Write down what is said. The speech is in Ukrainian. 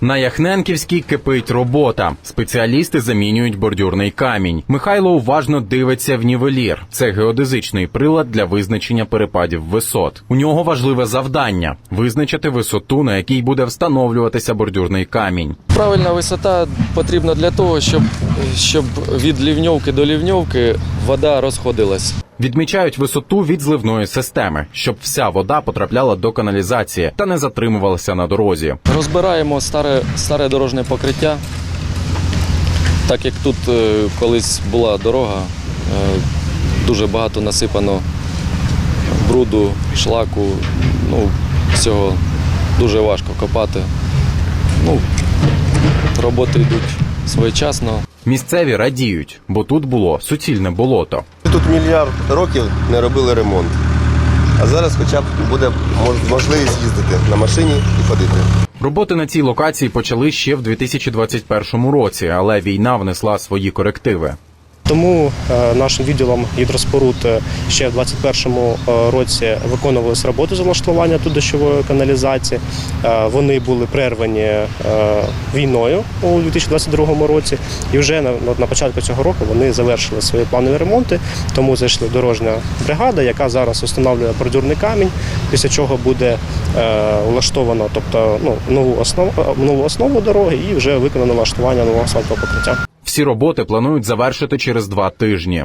На Яхненківській кипить робота. Спеціалісти замінюють бордюрний камінь. Михайло уважно дивиться в нівелір. Це геодезичний прилад для визначення перепадів висот. У нього важливе завдання визначити висоту, на якій буде встановлюватися бордюрний камінь. Правильна висота потрібна для того, щоб, щоб від лівньовки до лівньовки вода розходилась. Відмічають висоту від зливної системи, щоб вся вода потрапляла до каналізації та не затримувалася на дорозі. Розбираємо старе, старе дорожнє покриття. Так як тут е, колись була дорога, е, дуже багато насипано бруду, шлаку, ну, всього дуже важко копати. Ну, роботи йдуть своєчасно. Місцеві радіють, бо тут було суцільне болото. Тут мільярд років не робили ремонт. А зараз хоча б буде можливість їздити на машині і ходити. Роботи на цій локації почали ще в 2021 році, але війна внесла свої корективи. Тому е, нашим відділом гідроспоруд е, ще в 2021 році виконувалися роботи з влаштування тут дощової каналізації. Е, Вони були прервані е, війною у 2022 році, і вже на, початку цього року вони завершили свої планові ремонти. Тому зайшла дорожня бригада, яка зараз встановлює бордюрний камінь, після чого буде е, влаштовано, тобто ну нову основу нову основу дороги і вже виконано влаштування нового асфальтового покриття. Всі роботи планують завершити через два тижні.